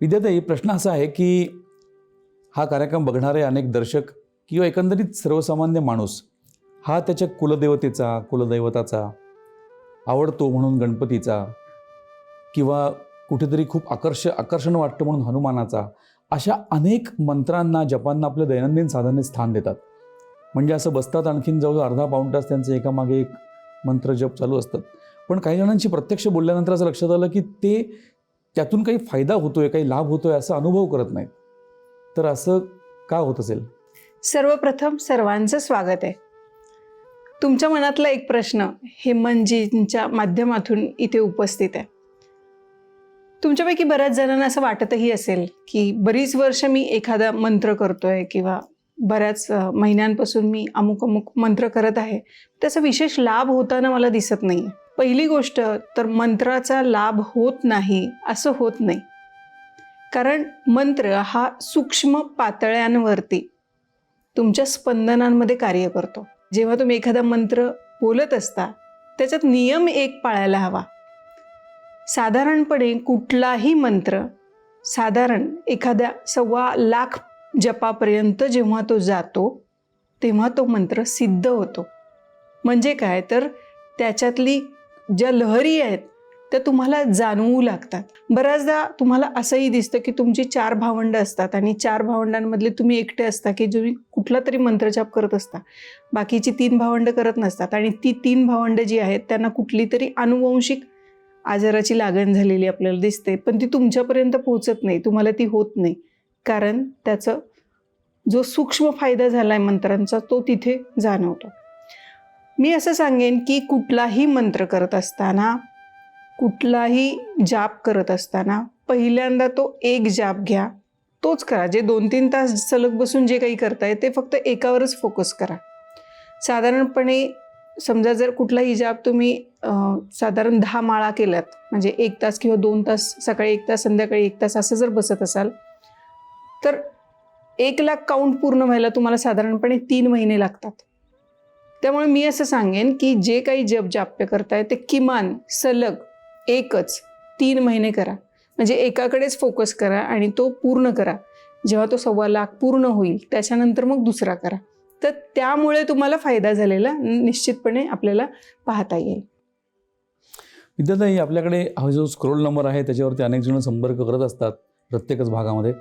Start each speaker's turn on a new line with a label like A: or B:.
A: विद्याताई प्रश्न असा आहे की हा कार्यक्रम बघणारे अनेक दर्शक किंवा एकंदरीत सर्वसामान्य माणूस हा त्याच्या कुलदेवतेचा कुलदैवताचा आवडतो म्हणून गणपतीचा किंवा कुठेतरी खूप आकर्ष आकर्षण वाटतं म्हणून हनुमानाचा अशा अनेक मंत्रांना जपांना आपल्या दैनंदिन साधने स्थान देतात. म्हणजे असं बसतात आणखीन जवळजवळ अर्धा पाऊण तास त्यांचं एकामागे एक मंत्र जप चालू असतात पण काही जणांशी प्रत्यक्ष बोलल्यानंतर असं लक्षात आलं की ते त्यातून काही फायदा होतोय काही लाभ होतोय असा अनुभव करत नाहीत. तर असं का होत असेल?
B: सर्वप्रथम सर्वांचं स्वागत आहे. तुमच्या मनातला एक प्रश्न हेमनजींच्या माध्यमातून इथे उपस्थित आहे. तुमच्यापैकी बऱ्याच जणांना असं वाटतही असेल की बरीच वर्ष मी एखादा मंत्र करतोय किंवा बऱ्याच महिन्यांपासून मी अमुक अमुक मंत्र करत आहे. त्याचा विशेष लाभ होताना मला दिसत नाही आहे पहिली गोष्ट तर मंत्राचा लाभ होत नाही असं होत नाही. कारण मंत्र हा सूक्ष्म पातळ्यांवरती तुमच्या स्पंदनांमध्ये कार्य करतो. जेव्हा तुम्ही एखादा मंत्र बोलत असता त्याच्यात नियम एक पाळायला हवा. साधारणपणे कुठलाही मंत्र साधारण एखाद्या सव्वा लाख जपापर्यंत जेव्हा तो जातो तेव्हा तो मंत्र सिद्ध होतो. म्हणजे काय? तर त्याच्यातली ज्या लहरी आहेत त्या तुम्हाला जाणवू लागतात. बऱ्याचदा तुम्हाला असंही दिसतं की तुमची चार भावंडं असतात आणि चार भावंडांमधले तुम्ही एकटे असता की तुम्ही कुठला तरी मंत्रजाप करत असता. बाकीची तीन भावंडं करत नसतात आणि ती तीन भावंडं जी आहेत त्यांना कुठली तरी अनुवंशिक आजाराची लागण झालेली आपल्याला दिसते पण ती तुमच्यापर्यंत पोहोचत नाही तुम्हाला ती होत नाही. कारण त्याचं जो सूक्ष्म फायदा झाला आहे मंत्रांचा तो तिथे जाणवतो. मी असं सांगेन की कुठलाही मंत्र करत असताना कुठलाही जाप करत असताना पहिल्यांदा तो एक जाप घ्या. तोच करा. जे दोन तीन तास सलग बसून जे काही करताय ते फक्त एकावरच फोकस करा. साधारणपणे समजा जर कुठलाही जाप तुम्ही साधारण दहा माळा केल्यात म्हणजे एक तास किंवा दोन तास सकाळी एक तास संध्याकाळी एक तास असं जर बसत असाल तर एक लाख काउंट पूर्ण व्हायला तुम्हाला साधारणपणे तीन महिने लागतात. त्यामुळे मी असं सांगेन की जे काही जप जाप्य करताय ते किमान सलग एकच तीन महिने करा. म्हणजे एकाकडेच फोकस करा आणि तो पूर्ण करा. जेव्हा तो सव्वा लाख पूर्ण होईल त्याच्यानंतर मग दुसरा करा. तर त्यामुळे तुम्हाला फायदा झालेला निश्चितपणे आपल्याला पाहता येईल.
A: विद्यार्थी आपल्याकडे हा जो स्क्रोल नंबर आहे त्याच्यावरती अनेक जण संपर्क करत असतात प्रत्येकच भागामध्ये.